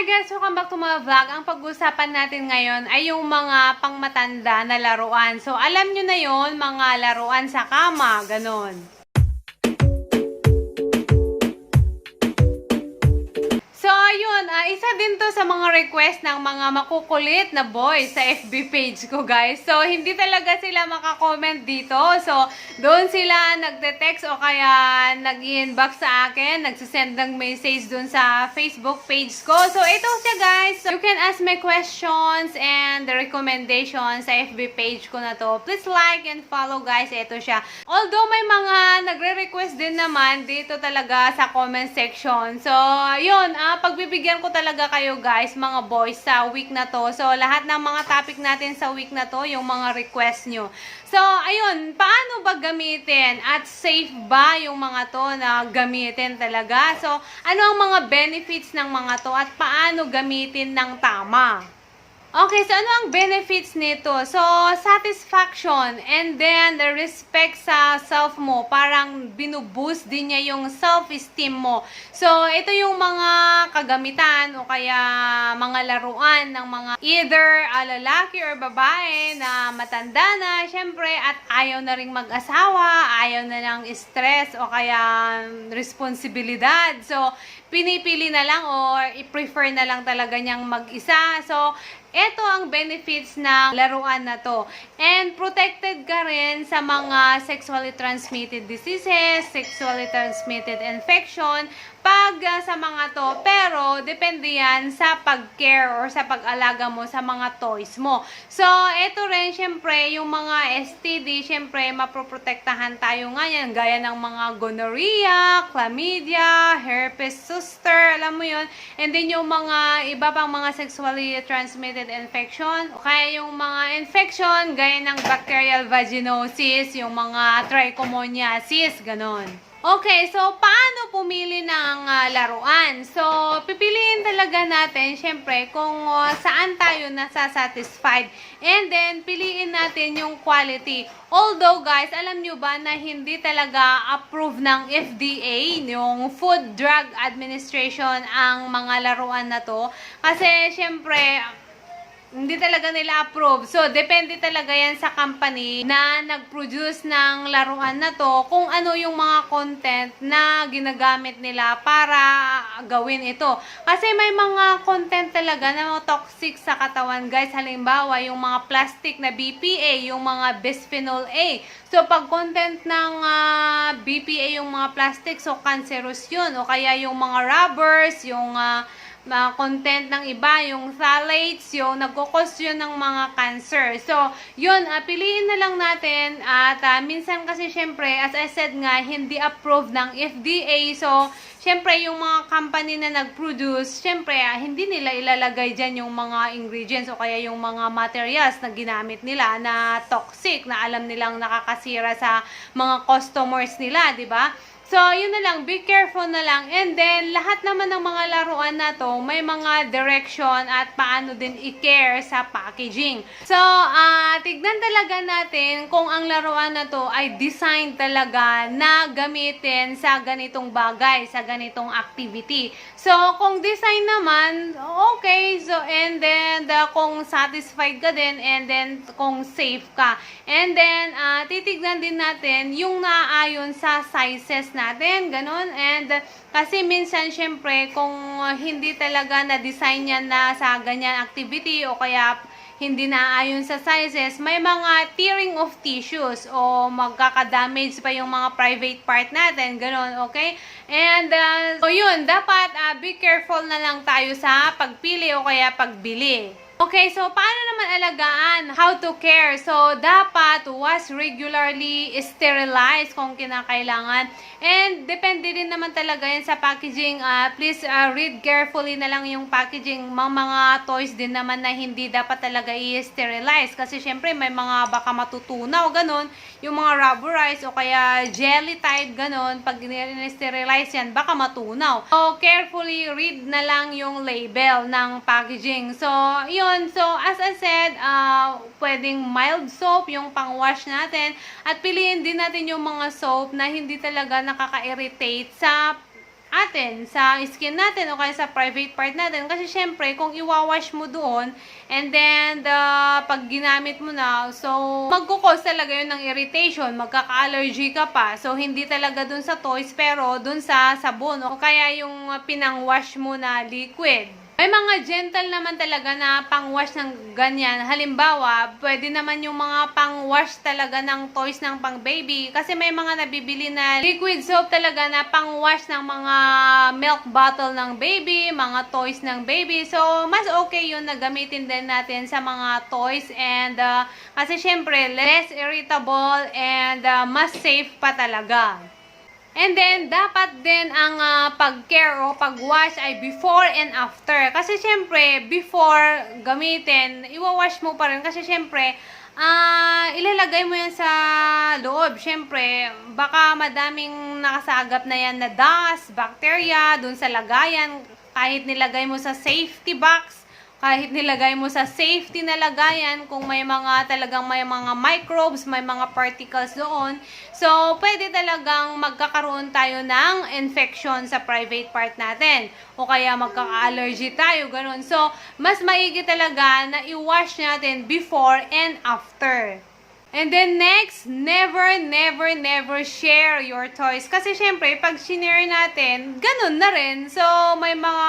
Hi guys! Welcome back to my vlog. Ang pag-uusapan natin ngayon ay yung mga pangmatanda na laruan. So, alam nyo na yon mga laruan sa kama, ganon. Ah, isa din to sa mga request ng mga makukulit na boys sa FB page ko, guys. So, hindi talaga sila makakomment dito. So, doon sila nagte-text o kaya nag-inbox sa akin, nagsisend ng message doon sa Facebook page ko. So, ito siya, guys. So, you can ask my questions and the recommendations sa FB page ko na to. Please like and follow, guys. Ito siya. Although may mga nagre-request din naman dito talaga sa comment section. So, yun, ah, pagbibigyan ko talaga kayo guys, mga boys, sa week na to. So, lahat ng mga topic natin sa week na to, yung mga request nyo. So, ayun, paano ba gamitin? At safe ba yung mga to na gamitin talaga? So, ano ang mga benefits ng mga to at paano gamitin ng tama? Okay, so ano ang benefits nito? So, satisfaction and then the respect sa self mo. Parang binuboost din niya yung self-esteem mo. So, ito yung mga kagamitan o kaya mga laruan ng mga either ah, lalaki or babae na matanda na, syempre, at ayaw na ring mag-asawa, ayaw na ng stress o kaya responsibilidad. So, pinipili na lang or i-prefer na lang talaga niyang mag-isa. So, ito ang benefits ng laruan na to. And protected ka rin sa mga sexually transmitted diseases, sexually transmitted infection, pag uh, sa mga to. Pero, depende yan sa pag-care or sa pag-alaga mo sa mga toys mo. So, ito rin, syempre, yung mga STD, syempre, mapoprotektahan tayo nga yan. Gaya ng mga gonorrhea, chlamydia, herpes zoster, alam mo yun. And then, yung mga iba pang mga sexually transmitted infection. O kaya yung mga infection, gaya ng bacterial vaginosis, yung mga trichomoniasis, ganon. Okay, so paano pumili ng laruan? So, pipiliin talaga natin, syempre, kung ah, saan tayo nasa-satisfied. And then, piliin natin yung quality. Although, guys, alam nyo ba na hindi talaga approve ng FDA, yung Food Drug Administration, ang mga laruan na to? Kasi, syempre, hindi talaga nila approve. So, depende talaga yan sa company na nag-produce ng laruan na to kung ano yung mga content na ginagamit nila para gawin ito. Kasi may mga content talaga na toxic sa katawan, guys. Halimbawa, yung mga plastic na BPA, yung mga bisphenol A. So, pag content ng ah, BPA yung mga plastic, so cancerous yun. O kaya yung mga rubbers, yung ah, mga content ng iba, yung phthalates, yung nagkukos yun ng mga cancer. So, yun, ah, piliin na lang natin at ah, minsan kasi syempre, as I said nga, hindi approved ng FDA. So, syempre, yung mga company na nag-produce, syempre, ah, hindi nila ilalagay dyan yung mga ingredients o kaya yung mga materials na ginamit nila na toxic, na alam nilang nakakasira sa mga customers nila, di ba? So, yun na lang, be careful na lang. And then, lahat naman ng mga laruan na to, may mga direction at paano din i-care sa packaging. So, ah tignan talaga natin kung ang laruan na to ay designed talaga na gamitin sa ganitong bagay, sa ganitong activity. So, kung design naman, okay. So, and then, the, kung satisfied ka din, and then, kung safe ka. And then, ah titignan din natin yung naaayon sa sizes natin, ganun. And, kasi minsan, syempre, kung hindi talaga na-design yan na sa ganyan activity, o kaya hindi naaayon sa sizes, may mga tearing of tissues o magkakadamage pa yung mga private part natin, ganun, okay? And, uh, so yun, dapat uh, be careful na lang tayo sa pagpili o kaya pagbili. Okay, so paano naman alagaan? How to care? So, dapat wash regularly, sterilize kung kinakailangan. And, depende din naman talaga yan sa packaging. Ah, please ah, read carefully na lang yung packaging. Mga, mga toys din naman na hindi dapat talaga i-sterilize. Kasi, syempre, may mga baka matutunaw, ganun. Yung mga rubberized o kaya jelly type, ganun. Pag i-sterilize yan, baka matunaw. So, carefully read na lang yung label ng packaging. So, yun. So, as I said, uh, pwedeng mild soap, yung pang-wash natin. At piliin din natin yung mga soap na hindi talaga nakaka-irritate sa atin, sa skin natin o kaya sa private part natin. Kasi syempre, kung iwawash mo doon, and then, the, pag ginamit mo na, so, magkukos talaga yun ng irritation, magkaka-allergy ka pa. So, hindi talaga dun sa toys, pero dun sa sabon, o kaya yung pinang-wash mo na liquid. May mga gentle naman talaga na pang-wash ng ganyan. Halimbawa, pwede naman yung mga pang-wash talaga ng toys ng pang-baby. Kasi may mga nabibili na liquid soap talaga na pang-wash ng mga milk bottle ng baby, mga toys ng baby. So, mas okay yun na gamitin din natin sa mga toys. And, uh, kasi syempre, less irritable and uh, mas safe pa talaga. And then, dapat din ang ah, pag-care o pag-wash ay before and after. Kasi syempre, before gamitin, iwawash mo pa rin. Kasi syempre, ah ilalagay mo yan sa loob. Syempre, baka madaming nakasagap na yan na dust, bacteria, dun sa lagayan. Kahit nilagay mo sa safety box, kahit nilagay mo sa safety na lagayan, kung may mga talagang may mga microbes, may mga particles doon. So, pwede talagang magkakaroon tayo ng infection sa private part natin. O kaya magkaka-allergy tayo, ganun. So, mas maigi talaga na i-wash natin before and after. And then next, never, never, never share your toys. Kasi syempre, pag shinare natin, ganun na rin. So, may mga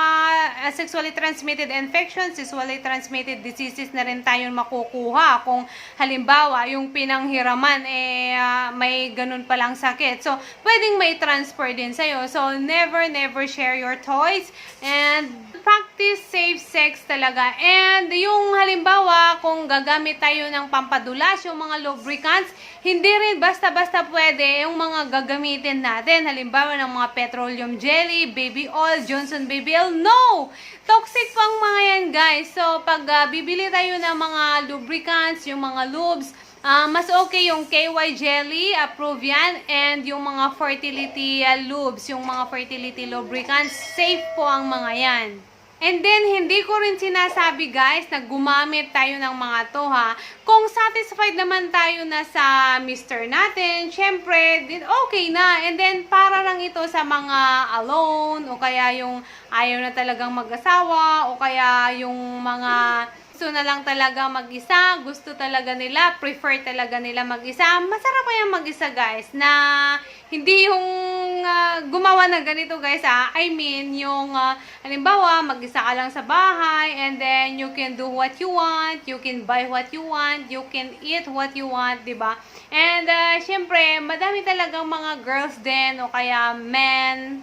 uh, sexually transmitted infections, sexually transmitted diseases na rin tayong makukuha. Kung halimbawa, yung pinanghiraman, eh, ah, may ganun palang sakit. So, pwedeng may transfer din sa'yo. So, never, never share your toys. And practice safe sex talaga. And yung halimbawa, kung gagamit tayo ng pampadulas, yung mga lubricants, hindi rin basta-basta pwede yung mga gagamitin natin. Halimbawa ng mga petroleum jelly, baby oil, Johnson baby oil. No! Toxic pang mga yan, guys. So, pag ah, bibili tayo ng mga lubricants, yung mga lubes, Ah, mas okay yung KY Jelly, approve yan, and yung mga fertility ah, lubes, yung mga fertility lubricants, safe po ang mga yan. And then, hindi ko rin sinasabi guys na gumamit tayo ng mga to ha. Kung satisfied naman tayo na sa mister natin, syempre, okay na. And then, para lang ito sa mga alone, o kaya yung ayaw na talagang mag-asawa, o kaya yung mga gusto na lang talaga mag-isa, gusto talaga nila, prefer talaga nila mag-isa. Masarap pa mag-isa guys, na hindi yung ah, gumawa ng ganito guys ah. I mean, yung ah, halimbawa, mag-isa ka lang sa bahay, and then you can do what you want, you can buy what you want, you can eat what you want, di ba? And ah, syempre, madami talagang mga girls din, o kaya men,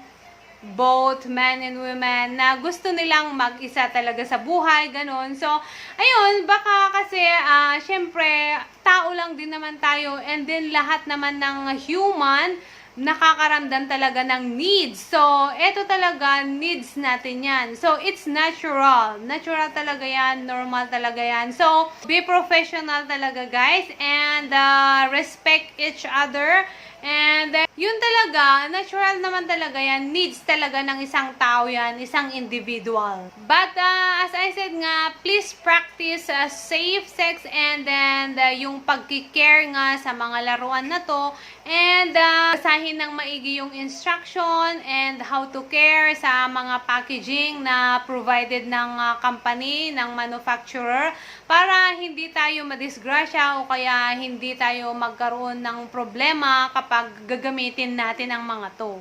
both men and women na gusto nilang mag-isa talaga sa buhay, ganun. So, ayun, baka kasi, ah, syempre, tao lang din naman tayo and then lahat naman ng human nakakaramdam talaga ng needs. So, eto talaga, needs natin yan. So, it's natural. Natural talaga yan. Normal talaga yan. So, be professional talaga, guys. And, uh, respect each other. And uh, yun talaga, natural naman talaga yan. Needs talaga ng isang tao yan, isang individual. But uh, as I said nga, please practice uh, safe sex and then uh, yung pagkikare nga sa mga laruan na to. And uh, basahin ng maigi yung instruction and how to care sa mga packaging na provided ng uh, company, ng manufacturer para hindi tayo madisgrasya o kaya hindi tayo magkaroon ng problema kapag gagamitin natin ang mga to.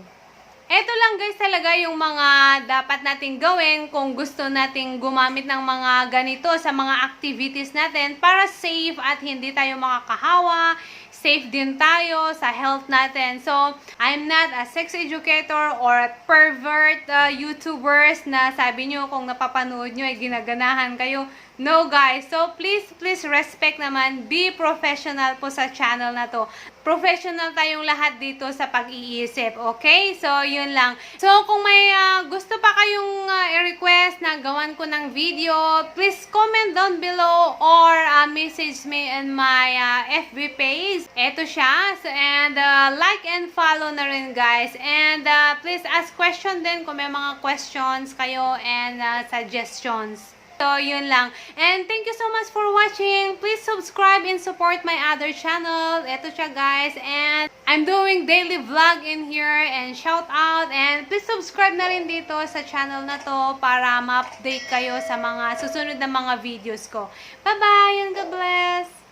Ito lang guys talaga yung mga dapat nating gawin kung gusto nating gumamit ng mga ganito sa mga activities natin para safe at hindi tayo makakahawa, safe din tayo sa health natin. So, I'm not a sex educator or a pervert uh, YouTubers na sabi nyo kung napapanood nyo ay ginaganahan kayo. No guys, so please, please respect naman, be professional po sa channel na to. Professional tayong lahat dito sa pag-iisip, okay? So, yun lang. So, kung may ah, gusto kayong ah, i-request na gawan ko ng video, please comment down below or ah, message me in my ah, FB page. Ito siya. So, and ah, like and follow na rin guys. And ah, please ask question din kung may mga questions kayo and ah, suggestions. So, yun lang. And thank you so much for watching. Please subscribe and support my other channel. Ito siya guys. And I'm doing daily vlog in here and shout out. And please subscribe na rin dito sa channel na to para ma-update kayo sa mga susunod na mga videos ko. Bye-bye and God bless!